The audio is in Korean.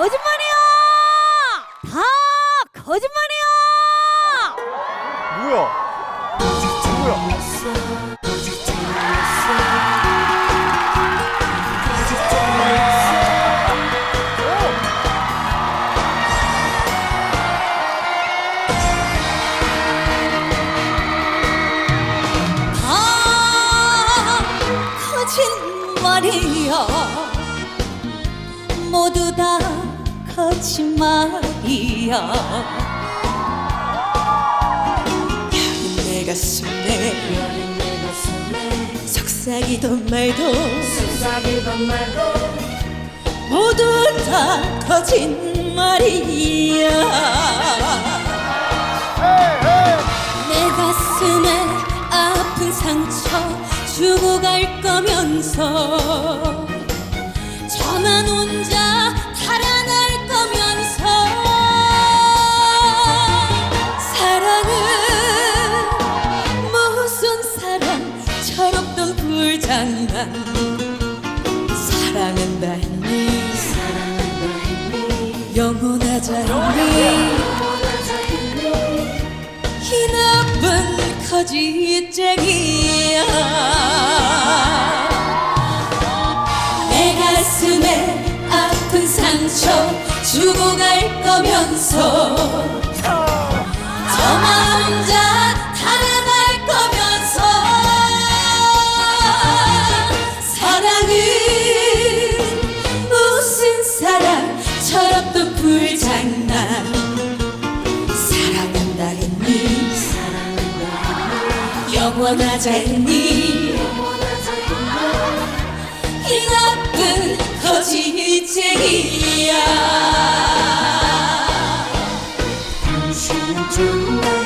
거짓말이야! 다 거짓말이야! 뭐야? 뭐야? 다 거짓말이야 모두 다 거짓말이야. 여린 내 가슴에 속삭이던 말도. 모두 다 거짓말이야. 내 가슴에 아픈 상처 주고 갈 거면서 사랑은 다 했니 영원하자 했니? 이 나쁜 거짓쟁이야. 내 가슴에 아픈 상처 주고 갈 거면서 눈물 장난 사랑한다 했니? 사랑한다 영원하자 했니? 이 나쁜 거짓쟁이야. 당신 좋아